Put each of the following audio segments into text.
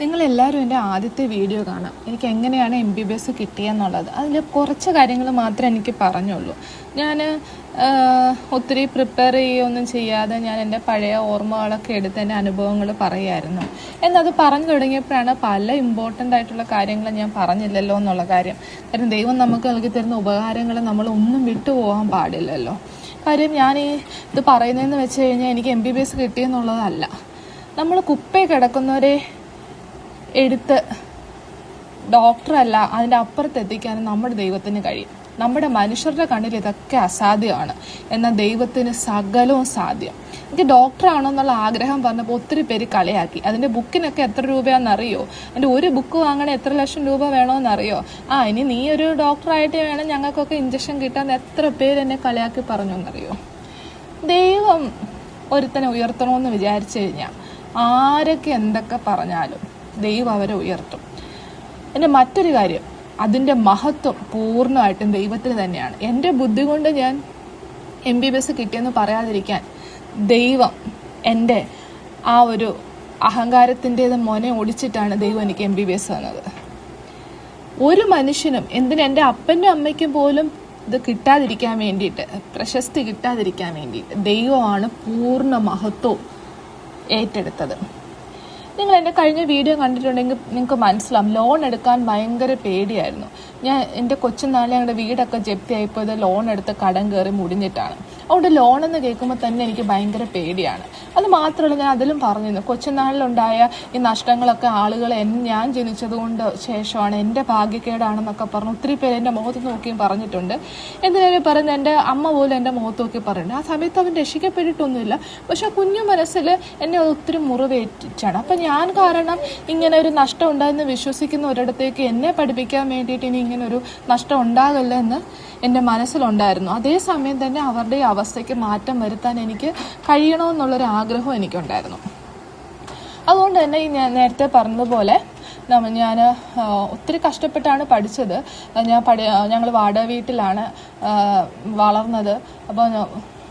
നിങ്ങളെല്ലാവരും എന്റെ ആദ്യത്തെ വീഡിയോ കാണാം. എനിക്ക് എങ്ങനെയാണ് എം ബി ബി എസ് കിട്ടിയെന്നുള്ളത്. അതിൽ കുറച്ച് കാര്യങ്ങൾ മാത്രമേ എനിക്ക് പറഞ്ഞുള്ളൂ. ഞാൻ ഒത്തിരി പ്രിപ്പയർ ചെയ്യുകയൊന്നും ചെയ്യാതെ ഞാൻ എന്റെ പഴയ ഓർമ്മകളൊക്കെ എടുത്ത് എന്റെ അനുഭവങ്ങൾ പറയായിരുന്നു. എന്നത് പറഞ്ഞു തുടങ്ങിയപ്പോഴാണ് പല ഇമ്പോർട്ടന്റ് ആയിട്ടുള്ള കാര്യങ്ങൾ ഞാൻ പറഞ്ഞില്ലല്ലോ എന്നുള്ള കാര്യം. കാരണം ദൈവം നമുക്ക് നൽകി തരുന്ന ഉപകാരങ്ങൾ നമ്മൾ ഒന്നും വിട്ടുപോകാൻ പാടില്ലല്ലോ. കാര്യം ഞാൻ ഈ ഇത് പറയുന്നതെന്ന് വെച്ച് കഴിഞ്ഞാൽ എനിക്ക് എം ബി ബി എസ് കിട്ടിയെന്നുള്ളതല്ല. നമ്മൾ കുപ്പേ കിടക്കുന്നവരെ എടുത്ത് ഡോക്ടറല്ല അതിന്റെ അപ്പുറത്ത് എത്തിക്കാനും നമ്മുടെ ദൈവത്തിന് കഴിയും. നമ്മുടെ മനുഷ്യരുടെ കണ്ണിൽ ഇതൊക്കെ അസാധ്യമാണ് എന്നാൽ ദൈവത്തിന് സകലവും സാധ്യം. എനിക്ക് ഡോക്ടറാണോ എന്നുള്ള ആഗ്രഹം പറഞ്ഞപ്പോൾ ഒത്തിരി പേര് കളിയാക്കി. അതിന്റെ ബുക്കിനൊക്കെ എത്ര രൂപയാണെന്നറിയോ? എന്റെ ഒരു ബുക്ക് വാങ്ങണേ എത്ര ലക്ഷം രൂപ വേണമെന്നറിയോ ആ ഇനി നീ ഒരു ഡോക്ടറായിട്ട് വേണം ഞങ്ങൾക്കൊക്കെ ഇഞ്ചക്ഷൻ കിട്ടാൻ എത്ര പേര് എന്നെ കളിയാക്കി പറഞ്ഞു എന്നറിയോ ദൈവം ഒരുത്തനെ ഉയർത്തണമെന്ന് വിചാരിച്ചു കഴിഞ്ഞാൽ ആരൊക്കെ എന്തൊക്കെ പറഞ്ഞാലും ദൈവം അവരെ ഉയർത്തും. എന്റെ മറ്റൊരു കാര്യം അതിന്റെ മഹത്വം പൂർണമായിട്ടും ദൈവത്തിന് തന്നെയാണ്. എന്റെ ബുദ്ധി കൊണ്ട് ഞാൻ എം ബി ബി എസ് കിട്ടിയെന്ന് പറയാതിരിക്കാൻ ദൈവം എന്റെ ആ ഒരു അഹങ്കാരത്തിന്റെത് മോനെ ഒടിച്ചിട്ടാണ് ദൈവം എനിക്ക് എം ബി ബി എസ് തന്നത്. ഒരു മനുഷ്യനും എന്തിനും എന്റെ അപ്പന്റെ അമ്മയ്ക്കും പോലും ഇത് കിട്ടാതിരിക്കാൻ വേണ്ടിയിട്ട് പ്രശസ്തി കിട്ടാതിരിക്കാൻ വേണ്ടിയിട്ട് ദൈവമാണ് പൂർണ മഹത്വം ഏറ്റെടുത്തത്. നിങ്ങൾ എന്റെ കഴിഞ്ഞ വീഡിയോ കണ്ടിട്ടുണ്ടെങ്കിൽ നിങ്ങൾക്ക് മനസ്സിലാവും. ലോൺ എടുക്കാൻ ഭയങ്കര പേടിയായിരുന്നു. ഞാൻ എന്റെ കൊച്ചുനാളിൽ ഞങ്ങളുടെ വീടൊക്കെ ജപ്തിയായപ്പോൾ ഇത് ലോൺ എടുത്ത് കടം കയറി മുടിഞ്ഞിട്ടാണ്. അതുകൊണ്ട് ലോൺ എന്ന് കേൾക്കുമ്പോൾ തന്നെ എനിക്ക് ഭയങ്കര പേടിയാണ്. അത് മാത്രമല്ല ഞാൻ അതിലും പറഞ്ഞിരുന്നു. കൊച്ചുനാളിലുണ്ടായ ഈ നഷ്ടങ്ങളൊക്കെ ആളുകൾ ഞാൻ ജനിച്ചതുകൊണ്ട് ശേഷമാണ് എന്റെ ഭാഗ്യക്കേടാണെന്നൊക്കെ പറഞ്ഞു ഒത്തിരി പേര് എന്റെ മുഖത്ത് നോക്കിയും പറഞ്ഞിട്ടുണ്ട്. എന്തിനേലും പറയുന്നത്? എന്റെ അമ്മ പോലും എന്റെ മുഖത്ത് നോക്കി പറഞ്ഞു ആ സമയത്ത് അവൻ രക്ഷിക്കപ്പെട്ടിട്ടൊന്നുമില്ല. പക്ഷെ ആ കുഞ്ഞു മനസ്സിൽ എന്നെ അത് ഒത്തിരി മുറിവേറ്റിച്ചാണ്. അപ്പം ഞാൻ കാരണം ഇങ്ങനെ ഒരു നഷ്ടം ഉണ്ടായെന്ന് വിശ്വസിക്കുന്ന ഒരിടത്തേക്ക് എന്നെ പഠിപ്പിക്കാൻ വേണ്ടിയിട്ട് ഇനി ഇങ്ങനെ ഒരു നഷ്ടം ഉണ്ടാകില്ല എന്ന് എന്റെ മനസ്സിലുണ്ടായിരുന്നു. അതേസമയം തന്നെ അവരുടെ ഈ അവസ്ഥയ്ക്ക് മാറ്റം വരുത്താൻ എനിക്ക് കഴിയണമെന്നുള്ളൊരു ആഗ്രഹം എനിക്കുണ്ടായിരുന്നു. അതുകൊണ്ട് തന്നെ ഈ ഞാൻ നേരത്തെ പറഞ്ഞതുപോലെ ഞാൻ ഒത്തിരി കഷ്ടപ്പെട്ടാണ് പഠിച്ചത്. ഞാൻ പഠി ഞങ്ങൾ വാടക വീട്ടിലാണ് വളർന്നത്. അപ്പോൾ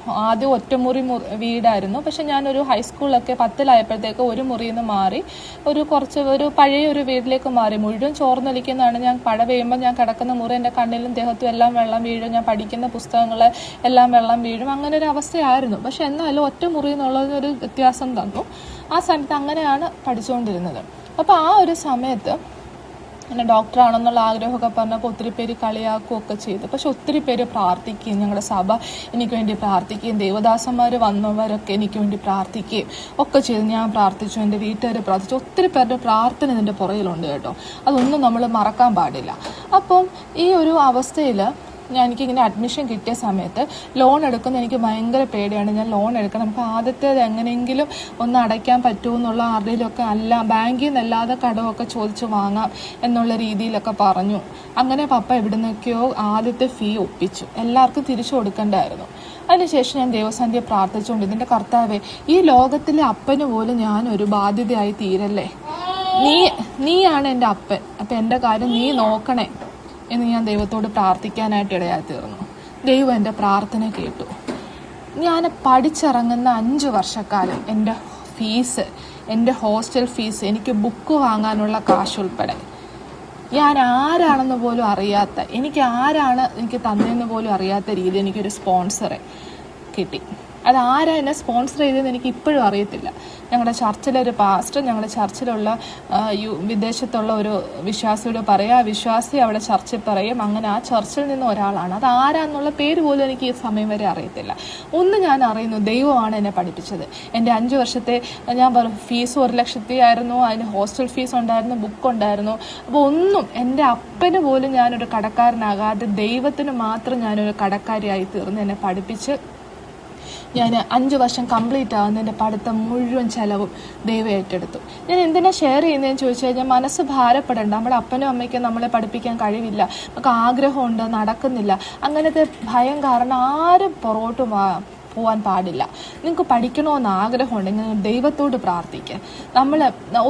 ആദ്യം ഒറ്റമുറി മുറി വീടായിരുന്നു. പക്ഷെ ഞാനൊരു ഹൈസ്കൂളിലൊക്കെ പത്തിലായപ്പോഴത്തേക്ക് ഒരു മുറിയിൽ നിന്ന് മാറി ഒരു കുറച്ച് ഒരു പഴയ ഒരു വീട്ടിലേക്ക് മാറി. മുഴുവൻ ചോർന്നൊലിക്കുന്നതാണ് ഞാൻ. പഴ പെയ്യുമ്പോൾ ഞാൻ കിടക്കുന്ന മുറി എന്റെ കണ്ണിലും ദേഹത്തും എല്ലാം വെള്ളം വീഴും. ഞാൻ പഠിക്കുന്ന പുസ്തകങ്ങൾ എല്ലാം വെള്ളം വീഴും. അങ്ങനെ ഒരു അവസ്ഥയായിരുന്നു. പക്ഷെ എന്നാലും ഒറ്റ മുറി എന്നുള്ളതൊരു വ്യത്യാസം തന്നു. ആ സമയത്ത് അങ്ങനെയാണ് പഠിച്ചുകൊണ്ടിരുന്നത്. അപ്പോൾ ആ ഒരു സമയത്ത് എന്നെ ഡോക്ടറാണെന്നുള്ള ആഗ്രഹമൊക്കെ പറഞ്ഞപ്പോൾ ഒത്തിരി പേര് കളിയാക്കുകയൊക്കെ ചെയ്തു. പക്ഷെ ഒത്തിരി പേര് പ്രാർത്ഥിക്കുകയും ഞങ്ങളുടെ സഭ എനിക്ക് വേണ്ടി പ്രാർത്ഥിക്കുകയും ദേവദാസന്മാർ വന്നവരൊക്കെ എനിക്ക് വേണ്ടി പ്രാർത്ഥിക്കുകയും ഒക്കെ ചെയ്തു. ഞാൻ പ്രാർത്ഥിച്ചു എന്റെ വീട്ടുകാർ പ്രാർത്ഥിച്ചു. ഒത്തിരി പേരുടെ പ്രാർത്ഥന ഇതിന്റെ പുറകിലുണ്ട് കേട്ടോ. അതൊന്നും നമ്മൾ മറക്കാൻ പാടില്ല. അപ്പം ഈ ഒരു അവസ്ഥയിൽ ഞാൻ എനിക്കിങ്ങനെ അഡ്മിഷൻ കിട്ടിയ സമയത്ത് ലോൺ എടുക്കുന്ന എനിക്ക് ഭയങ്കര പേടിയാണ്. ഞാൻ ലോൺ എടുക്കണം. നമുക്ക് ആദ്യത്തേത് എങ്ങനെയെങ്കിലും ഒന്ന് അടയ്ക്കാൻ പറ്റുമോ എന്നുള്ള ആരുടെയിലൊക്കെ അല്ല ബാങ്കിൽ നിന്നല്ലാതെ കടമൊക്കെ ചോദിച്ച് വാങ്ങാം എന്നുള്ള രീതിയിലൊക്കെ പറഞ്ഞു. അങ്ങനെ പപ്പ എവിടുന്നൊക്കെയോ ആദ്യത്തെ ഫീ ഒപ്പിച്ചു. എല്ലാവർക്കും തിരിച്ചു കൊടുക്കണ്ടായിരുന്നു. അതിനുശേഷം ഞാൻ ദേവസന്ധ്യ പ്രാർത്ഥിച്ചുകൊണ്ട് ഇതിന്റെ കർത്താവെ ഈ ലോകത്തിലെ അപ്പന് പോലും ഞാൻ ഒരു ബാധ്യതയായി തീരല്ലേ? നീ നീയാണ് എന്റെ അപ്പൻ. അപ്പം എന്റെ കാര്യം നീ നോക്കണേ. എന്ന് ഞാൻ ദൈവത്തോട് പ്രാർത്ഥിക്കാനായിട്ട് ഇടയായി തീർന്നു. ദൈവം എന്റെ പ്രാർത്ഥന കേട്ടു. ഞാൻ പഠിച്ചിറങ്ങുന്ന അഞ്ച് വർഷക്കാലം എന്റെ ഫീസ് എന്റെ ഹോസ്റ്റൽ ഫീസ് എനിക്ക് ബുക്ക് വാങ്ങാനുള്ള കാശ് ഉൾപ്പെടെ. ഞാൻ ആരാണെന്ന് പോലും അറിയാത്ത എനിക്ക് ആരാണ് എനിക്ക് തന്നെയെന്ന് പോലും അറിയാത്ത രീതിയിൽ എനിക്കൊരു സ്പോൺസറെ കിട്ടി. അത് ആരാ എന്നെ സ്പോൺസർ ചെയ്തതെന്ന് എനിക്ക് ഇപ്പോഴും അറിയത്തില്ല. ഞങ്ങളുടെ ചർച്ചിലെ ഒരു പാസ്റ്റർ ഞങ്ങളുടെ ചർച്ചിലുള്ള യു വിദേശത്തുള്ള ഒരു വിശ്വാസിയോട് പറയുക ആ വിശ്വാസി അവിടെ ചർച്ചിൽ പറയും അങ്ങനെ ആ ചർച്ചിൽ നിന്ന് ഒരാളാണ്. അത് ആരാന്നുള്ള പേര് പോലും എനിക്ക് ഈ സമയം വരെ അറിയത്തില്ല. ഒന്ന് ഞാൻ അറിയുന്നു ദൈവമാണ് എന്നെ പഠിപ്പിച്ചത്. എന്റെ അഞ്ച് വർഷത്തെ ഞാൻ പറഞ്ഞു ഫീസ് ഒരു ലക്ഷത്തി ആയിരുന്നു അതിന് ഹോസ്റ്റൽ ഫീസ് ഉണ്ടായിരുന്നു ബുക്ക് ഉണ്ടായിരുന്നു. അപ്പോൾ ഒന്നും എന്റെ അപ്പന് പോലും ഞാനൊരു കടക്കാരനാകാതെ ദൈവത്തിന് മാത്രം ഞാനൊരു കടക്കാരിയായി തീർന്ന് എന്നെ പഠിപ്പിച്ച് ഞാൻ അഞ്ച് വർഷം കംപ്ലീറ്റ് ആവുന്നതിന്റെ പഠിത്തം മുഴുവൻ ചിലവും ദൈവം ഏറ്റെടുത്തു. ഞാൻ എന്തിനാ ഷെയർ ചെയ്യുന്നതെന്ന് ചോദിച്ചു കഴിഞ്ഞാൽ മനസ്സ് ഭാരപ്പെടേണ്ട. നമ്മുടെ അപ്പനും അമ്മയ്ക്കും നമ്മളെ പഠിപ്പിക്കാൻ കഴിവില്ല. നമുക്ക് ആഗ്രഹമുണ്ട് നടക്കുന്നില്ല. അങ്ങനത്തെ ഭയം കാരണം ആരും പുറകോട്ട് പോകാൻ പാടില്ല. നിങ്ങൾക്ക് പഠിക്കണമെന്ന് ആഗ്രഹമുണ്ടെങ്കിൽ ദൈവത്തോട് പ്രാർത്ഥിക്കുക നമ്മൾ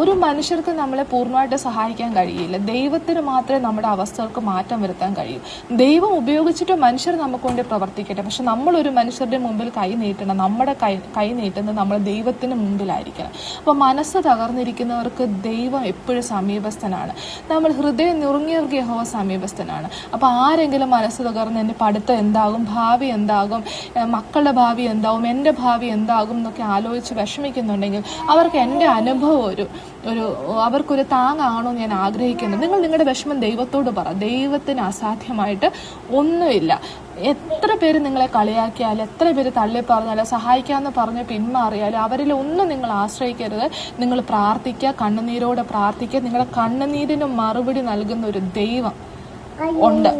ഒരു മനുഷ്യർക്ക് നമ്മളെ പൂർണമായിട്ട് സഹായിക്കാൻ കഴിയില്ല. ദൈവത്തിന് മാത്രമേ നമ്മുടെ അവസ്ഥകൾക്ക് മാറ്റം വരുത്താൻ കഴിയൂ. ദൈവം ഉപയോഗിച്ചിട്ട് മനുഷ്യർ നമുക്ക് വേണ്ടി പ്രവർത്തിക്കട്ടെ. പക്ഷെ നമ്മളൊരു മനുഷ്യരുടെ മുമ്പിൽ കൈ നീട്ടണം. നമ്മുടെ കൈ കൈ നീട്ടുന്നത് നമ്മൾ ദൈവത്തിന് മുമ്പിലായിരിക്കണം. അപ്പോൾ മനസ്സ് തകർന്നിരിക്കുന്നവർക്ക് ദൈവം എപ്പോഴും സമീപസ്ഥനാണ്. നമ്മൾ ഹൃദയം നുറുങ്ങിയവർക്ക് യഹോവ സമീപസ്ഥനാണ്. അപ്പോൾ ആരെങ്കിലും മനസ്സ് തകർന്ന് എന്റെ പഠിത്തം എന്താകും? ഭാവി എന്താകും? മക്കളുടെ ഭാവി എന്താവും എന്റെ ഭാവി എന്താകും എന്നൊക്കെ ആലോചിച്ച് വിഷമിക്കുന്നുണ്ടെങ്കിൽ അവർക്ക് എന്റെ അനുഭവം ഒരു ഒരു അവർക്കൊരു താങ്ങാണോ ഞാൻ ആഗ്രഹിക്കുന്നത് നിങ്ങൾ നിങ്ങളുടെ വിഷമം ദൈവത്തോട് പറ. ദൈവത്തിന് അസാധ്യമായിട്ട് ഒന്നുമില്ല. എത്ര പേര് നിങ്ങളെ കളിയാക്കിയാലും എത്ര പേര് തള്ളി പറഞ്ഞാലും സഹായിക്കാമെന്ന് പറഞ്ഞ് പിന്മാറിയാലും അവരിൽ ഒന്നും നിങ്ങൾ ആശ്രയിക്കരുത്. നിങ്ങൾ പ്രാർത്ഥിക്കുക കണ്ണുനീരോടെ പ്രാർത്ഥിക്കുക. നിങ്ങളുടെ കണ്ണുനീരിന് മറുപടി നൽകുന്ന ഒരു ദൈവം ഉണ്ട്.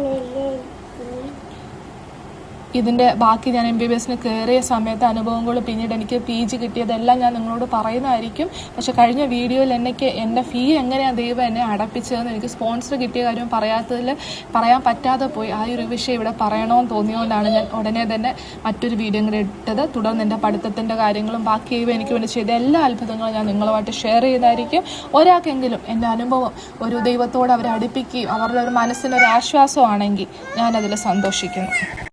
ഇതിന്റെ ബാക്കി ഞാൻ എം ബി ബി എസിന് കയറിയ സമയത്ത് അനുഭവങ്ങൾ പിന്നീട് എനിക്ക് പി ജി കിട്ടിയതെല്ലാം ഞാൻ നിങ്ങളോട് പറയുന്നതായിരിക്കും. പക്ഷെ കഴിഞ്ഞ വീഡിയോയിൽ എനിക്ക് എന്റെ ഫീ എങ്ങനെയാണ് ദൈവം എന്നെ അടപ്പിച്ചതെന്ന് എനിക്ക് സ്പോൺസർ കിട്ടിയ കാര്യം പറയാത്തതിൽ പറയാൻ പറ്റാതെ പോയി. ആ ഒരു വിഷയം ഇവിടെ പറയണമെന്ന് തോന്നിയതുകൊണ്ടാണ് ഞാൻ ഉടനെ തന്നെ മറ്റൊരു വീഡിയോ കൂടെ ഇട്ടത്. തുടർന്ന് എന്റെ പഠിത്തത്തിന്റെ കാര്യങ്ങളും ബാക്കി ദൈവം എനിക്ക് വേണ്ടി ചെയ്ത എല്ലാ അത്ഭുതങ്ങളും ഞാൻ നിങ്ങളുമായിട്ട് ഷെയർ ചെയ്തായിരിക്കും. ഒരാൾക്കെങ്കിലും എന്റെ അനുഭവം ഒരു ദൈവത്തോട് അവരെ അടുപ്പിക്കുകയും അവരുടെ ഒരു മനസ്സിനൊരു ആശ്വാസമാണെങ്കിൽ ഞാനതിൽ സന്തോഷിക്കുന്നു.